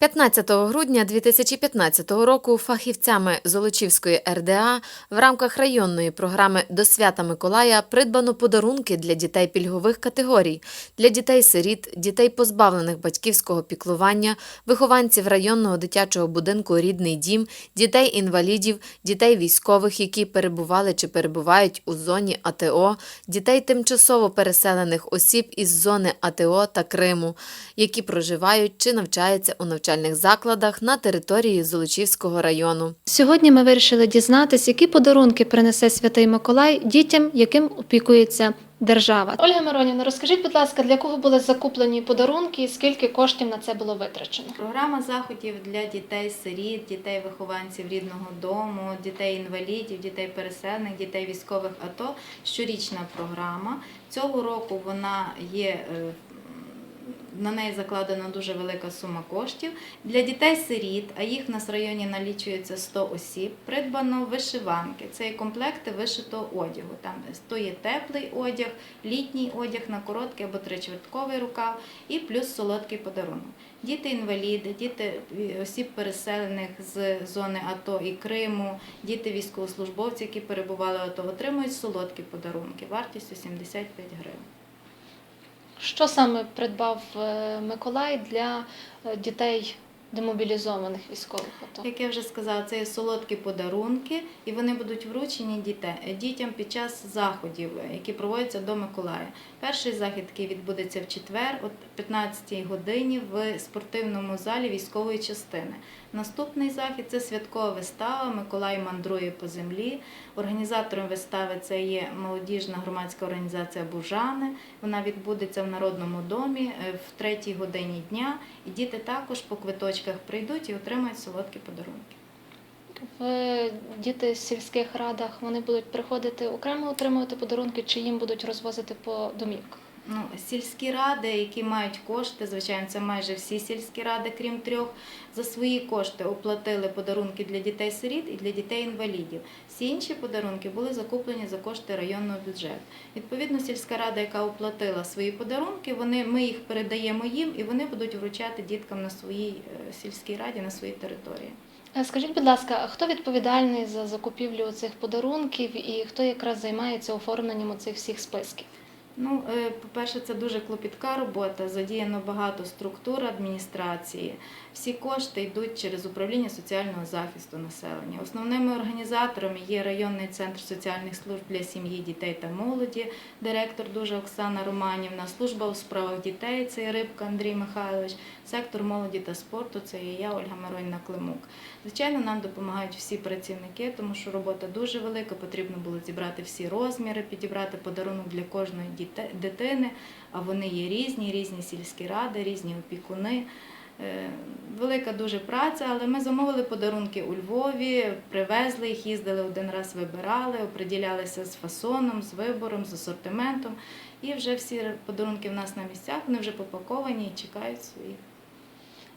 15 грудня 2015 року фахівцями Золочівської РДА в рамках районної програми До свята Миколая придбано подарунки для дітей пільгових категорій, для дітей-сиріт, дітей позбавлених батьківського піклування, вихованців районного дитячого будинку Рідний дім, дітей-інвалідів, дітей військових, які перебували чи перебувають у зоні АТО, дітей тимчасово переселених осіб із зони АТО та Криму, які проживають чи навчаються у навчальних закладах на території Золочівського району. Сьогодні ми вирішили дізнатись, які подарунки принесе Святий Миколай дітям, яким опікується держава. Ольга Миронівна, розкажіть, будь ласка, для кого були закуплені подарунки і скільки коштів на це було витрачено? Програма заходів для дітей-сиріт, дітей-вихованців рідного дому, дітей-інвалідів, дітей-переселених, дітей військових АТО. Щорічна програма. Цього року вона є. Е, На неї закладена дуже велика сума коштів. Для дітей-сиріт, а їх в нас в районі налічується 100 осіб, придбано вишиванки. Це є комплекти вишитого одягу. Там то є теплий одяг, літній одяг на короткий або тричвертковий рукав і плюс солодкий подарунок. Діти-інваліди, діти осіб переселених з зони АТО і Криму, діти військовослужбовці, які перебували в АТО, отримують солодкі подарунки вартістю 75 гривень. Що саме придбав е, Миколай для е, дітей демобілізованих військових АТО? Як я вже сказала, це є солодкі подарунки, і вони будуть вручені дітям під час заходів, які проводяться до Миколая. Перший захід такий відбудеться в четвер, о 15-й годині в спортивному залі військової частини. Наступний захід це святкова вистава. Миколай мандрує по землі. Організатором вистави це є молодіжна громадська організація Бужани. Вона відбудеться в Народному домі е, в третій годині дня. І діти також по квиточках прийдуть і отримають солодкі подарунки. В діти в сільських радах вони будуть приходити окремо отримувати подарунки, чи їм будуть розвозити по домівках? Ну, сільські ради, які мають кошти, звичайно, це майже всі сільські ради, крім трьох, за свої кошти оплатили подарунки для дітей-сиріт і для дітей-інвалідів. Всі інші подарунки були закуплені за кошти районного бюджету. Відповідно, сільська рада, яка оплатила свої подарунки, вони, ми їх передаємо їм і вони будуть вручати діткам на своїй е, сільській раді, на своїй території. Е, Скажіть, будь ласка, хто відповідальний за закупівлю цих подарунків і хто якраз займається оформленням цих всіх списків? Ну, е, по-перше, це дуже клопітка робота, задіяно багато структур адміністрації. Всі кошти йдуть через управління соціального захисту населення. Основними організаторами є районний центр соціальних служб для сім'ї, дітей та молоді, директор дуже Оксана Романівна, служба у справах дітей, це Рибка Андрій Михайлович, сектор молоді та спорту, це є я, Ольга Миронівна Климук. Звичайно, нам допомагають всі працівники, тому що робота дуже велика. Потрібно було зібрати всі розміри, підібрати подарунок для кожної діте- дитини. А вони є різні, різні сільські ради, різні опікуни. Е, Велика дуже праця, але ми замовили подарунки у Львові, привезли їх, їздили один раз, вибирали, оприділялися з фасоном, з вибором, з асортиментом. І вже всі подарунки в нас на місцях, вони вже попаковані і чекають своїх.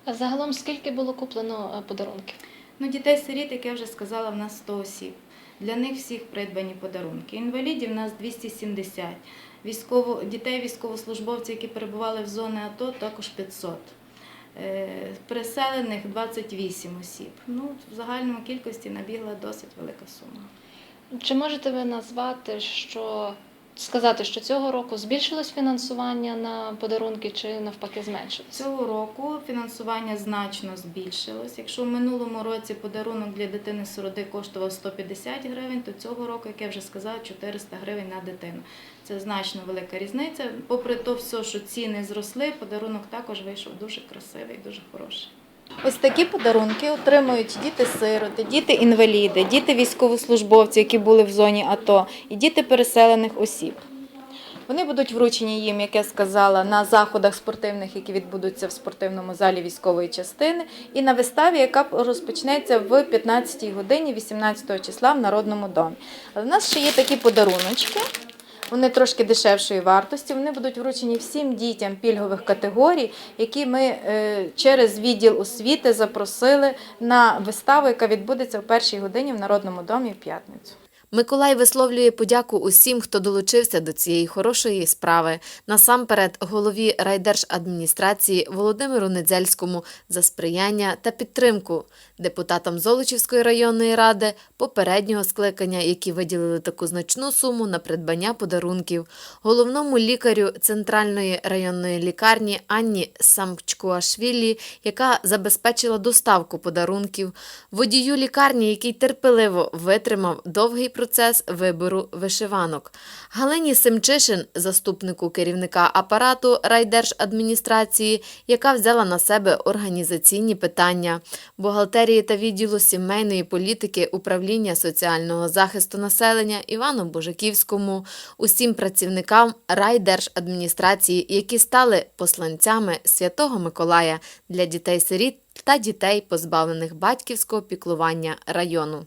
А загалом скільки було куплено е, подарунків? Ну, дітей-сиріт, як я вже сказала, в нас 100 осіб. Для них всіх придбані подарунки. Інвалідів у нас 270. Військово, дітей військовослужбовців, які перебували в зоні АТО, також 500. Е, Переселених 28 осіб. Ну, в загальному кількості набігла досить велика сума. Чи можете ви назвати, що сказати, що цього року збільшилось фінансування на подарунки, чи навпаки зменшилось? Цього року фінансування значно збільшилось. Якщо в минулому році подарунок для дитини сироти коштував 150 гривень, то цього року, як я вже сказала, 400 гривень на дитину. Це значно велика різниця. Попри то все, що ціни зросли, подарунок також вийшов дуже красивий, дуже хороший. Ось такі подарунки отримують діти-сироти, діти-інваліди, діти військовослужбовці, які були в зоні АТО, і діти переселених осіб. Вони будуть вручені їм, як я сказала, на заходах спортивних, які відбудуться в спортивному залі військової частини, і на виставі, яка розпочнеться в 15 годині 18 числа в Народному домі. Але в нас ще є такі подаруночки. Вони трошки дешевшої вартості. Вони будуть вручені всім дітям пільгових категорій, які ми е, через відділ освіти запросили на виставу, яка відбудеться в першій годині в Народному домі в п'ятницю. Миколай висловлює подяку усім, хто долучився до цієї хорошої справи. Насамперед, голові райдержадміністрації Володимиру Недзельському за сприяння та підтримку, депутатам Золочівської районної ради попереднього скликання, які виділили таку значну суму на придбання подарунків, головному лікарю центральної районної лікарні Анні Самчкуашвілі, яка забезпечила доставку подарунків, водію лікарні, який терпеливо витримав довгий процес вибору вишиванок, Галині Семчишин, заступнику керівника апарату райдержадміністрації, яка взяла на себе організаційні питання, бухгалтерії та відділу сімейної політики управління соціального захисту населення Івану Божаківському, усім працівникам райдержадміністрації, які стали посланцями Святого Миколая для дітей-сиріт та дітей, позбавлених батьківського піклування району.